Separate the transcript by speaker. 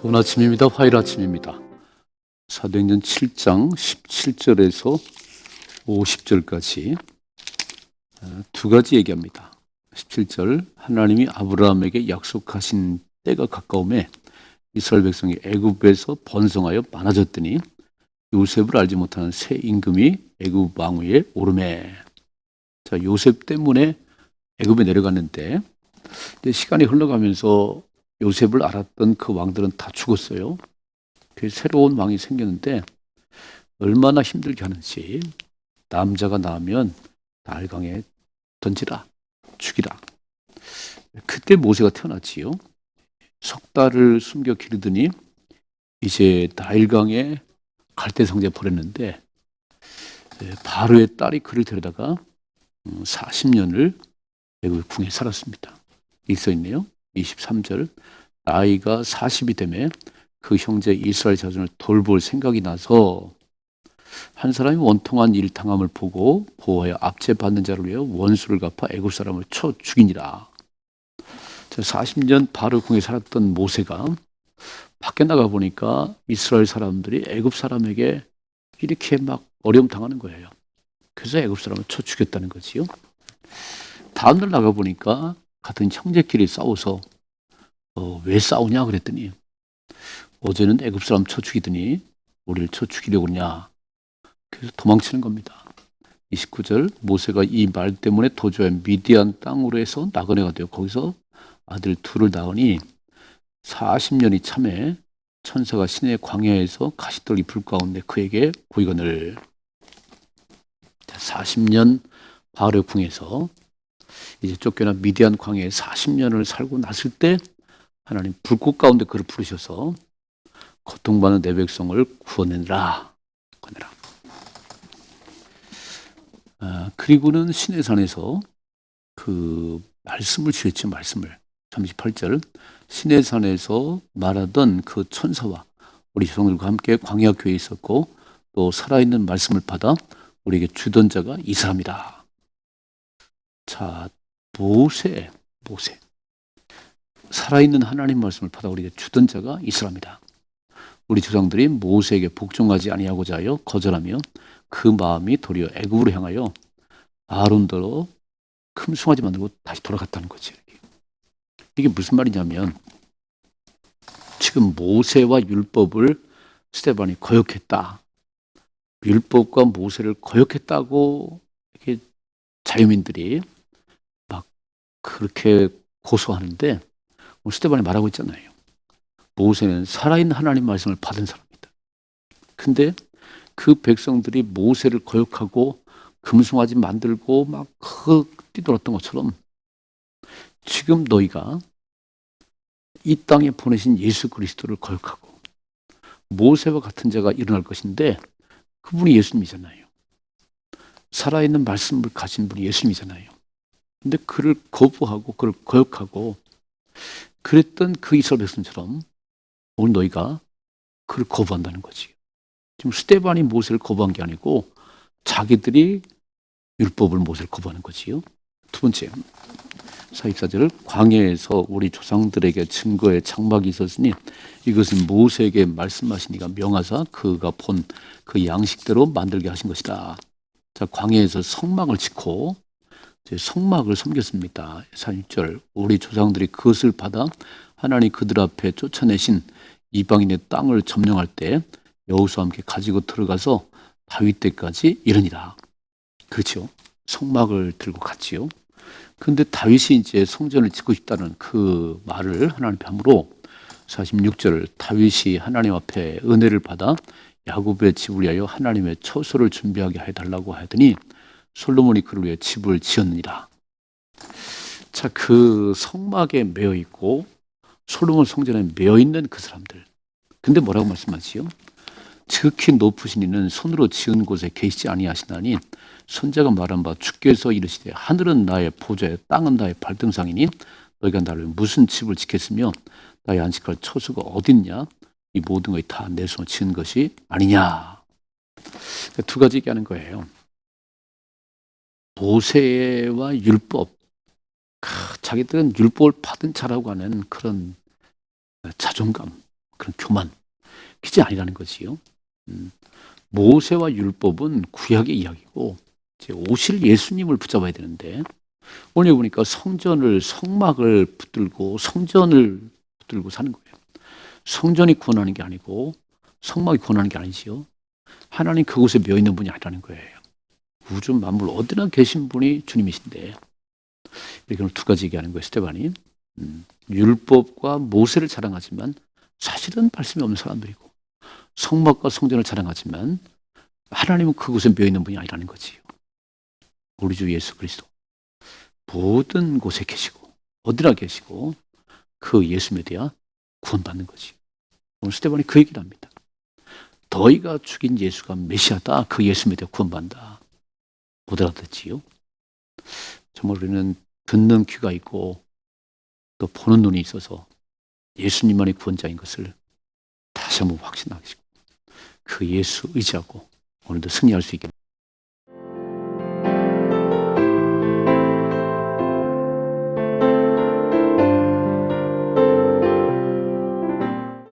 Speaker 1: 좋은 아침입니다. 화요일 아침입니다. 사도행전 7장 17절에서 50절까지 어, 두 가지 얘기합니다. 17절 하나님이 아브라함에게 약속하신 때가 가까움에 이스라엘 백성이 애굽에서 번성하여 많아졌더니 요셉을 알지 못하는 새 임금이 애굽 왕 위에 오르매 자 요셉 때문에 애굽에 내려갔는데 시간이 흘러가면서 요셉을 알았던 그 왕들은 다 죽었어요. 그 새로운 왕이 생겼는데 얼마나 힘들게 하는지 남자가 나오면 날강에 던지라 죽이라. 그때 모세가 태어났지요. 석 달을 숨겨 기르더니 이제 나일강에 갈대 상자에 버렸는데 예, 바로의 딸이 그를 데려다가 40년을 애굽 궁에 살았습니다. 있어 있네요. 23절 나이가 40이 되매 그 형제 이스라엘 자손을 돌볼 생각이 나서 한 사람이 원통한 일 당함을 보고 보호하여 압제 받는 자를 위해 원수를 갚아 애굽 사람을 쳐 죽이니라. 40년 바로 궁에 살았던 모세가 밖에 나가 보니까 이스라엘 사람들이 애굽 사람에게 이렇게 막 어려움 당하는 거예요. 그래서 애굽 사람을 쳐 죽였다는 거지요. 다음날 나가 보니까 같은 형제끼리 싸워서 어, 왜 싸우냐 그랬더니 어제는 애굽 사람 쳐 죽이더니 우리를 쳐 죽이려고 그러냐. 그래서 도망치는 겁니다. 29절 모세가 이 말 때문에 도저히 미디안 땅으로 해서 나그네가 되어 거기서 아들 둘을 낳으니 40년이 참에 천사가 신의 광야에서 가시떨기 불 가운데 그에게 보이거늘 40년 바알의 궁에서 이제 쫓겨난 미디안 광야에 40년을 살고 났을 때 하나님 불꽃 가운데 그를 부르셔서 고통받는 내 백성을 구원해라. 구원해라. 아, 그리고는 신의 산에서 그 말씀을 주셨지 말씀을 38절 신의 산에서 말하던 그 천사와 우리 조상들과 함께 광야 교회에 있었고 또 살아있는 말씀을 받아 우리에게 주던 자가 이 사람이다. 자, 모세, 모세. 살아있는 하나님 말씀을 받아 우리에게 주던 자가 이 사람이다. 우리 조상들이 모세에게 복종하지 아니하고자 하여 거절하며 그 마음이 도리어 애굽으로 향하여 아론더러 큼숭하지 만들고 다시 돌아갔다는 거지. 이게 무슨 말이냐면 지금 모세와 율법을 스테반이 거역했다. 율법과 모세를 거역했다고 이렇게 자유민들이 막 그렇게 고소하는데 스테반이 말하고 있잖아요. 모세는 살아있는 하나님 말씀을 받은 사람이다. 근데 그 백성들이 모세를 거역하고 금송아지 만들고 막 그 뛰돌았던 것처럼 지금 너희가 이 땅에 보내신 예수 그리스도를 거역하고 모세와 같은 자가 일어날 것인데 그분이 예수님이잖아요. 살아있는 말씀을 가진 분이 예수님이잖아요. 근데 그를 거부하고 그를 거역하고 그랬던 그 이스라엘 백성처럼 오늘 너희가 그를 거부한다는 거지. 지금 스테반이 모세를 거부한 게 아니고 자기들이 율법을 모세를 거부하는 거지요. 두 번째, 44절을 광야에서 우리 조상들에게 증거의 장막이 있었으니 이것은 모세에게 말씀하시니가 명하사 그가 본 그 양식대로 만들게 하신 것이다. 자, 광야에서 성막을 짓고 성막을 섬겼습니다. 46절 우리 조상들이 그것을 받아 하나님 그들 앞에 쫓아내신 이방인의 땅을 점령할 때 여호수와 함께 가지고 들어가서 다윗 때까지 이르니라. 그렇죠. 성막을 들고 갔지요. 근데 다윗이 이제 성전을 짓고 싶다는 그 말을 하나님 함으로 46절 다윗이 하나님 앞에 은혜를 받아 야곱의 집을 위하여 하나님의 처소를 준비하게 해달라고 하더니 솔로몬이 그를 위해 집을 지었느니라. 자, 그 성막에 매여 있고 솔로몬 성전에 매여 있는 그 사람들. 근데 뭐라고 말씀하지요? 지극히 높으신 이는 손으로 지은 곳에 계시지 아니하시나니 선자가 말한 바 주께서 이르시되 하늘은 나의 보좌에 땅은 나의 발등상이니 너희가 나를 무슨 집을 짓겠으며 나의 안식할 처소가 어딨냐 이 모든 것이 다 내 손으로 지은 것이 아니냐 두 가지 얘기하는 거예요 모세와 율법 자기들은 율법을 받은 자라고 하는 그런 자존감 그런 교만, 기지 아니라는 거지요. 음, 모세와 율법은 구약의 이야기고 이제 오실 예수님을 붙잡아야 되는데 오늘 보니까 성전을 성막을 붙들고 성전을 붙들고 사는 거예요. 성전이 구원하는 게 아니고 성막이 구원하는 게 아니지요. 하나님 그곳에 며 있는 분이 아니라는 거예요. 우주 만물 어디나 계신 분이 주님이신데 이렇게 오늘 두 가지 얘기하는 거예요. 스테반이 음, 율법과 모세를 자랑하지만 사실은 말씀이 없는 사람들이고 성막과 성전을 자랑하지만 하나님은 그곳에 며 있는 분이 아니라는 거지요. 우리 주 예수 그리스도 모든 곳에 계시고 어디나 계시고 그 예수 믿어야 구원받는 거지. 오늘 스테반이 그 얘기를 합니다. 너희가 죽인 예수가 메시아다. 그 예수 믿어 구원받는다. 못 알아듣지요? 정말 우리는 듣는 귀가 있고 또 보는 눈이 있어서 예수님만이 구원자인 것을 다시 한번 확신하시고 그 예수 의지하고 오늘도 승리할 수 있게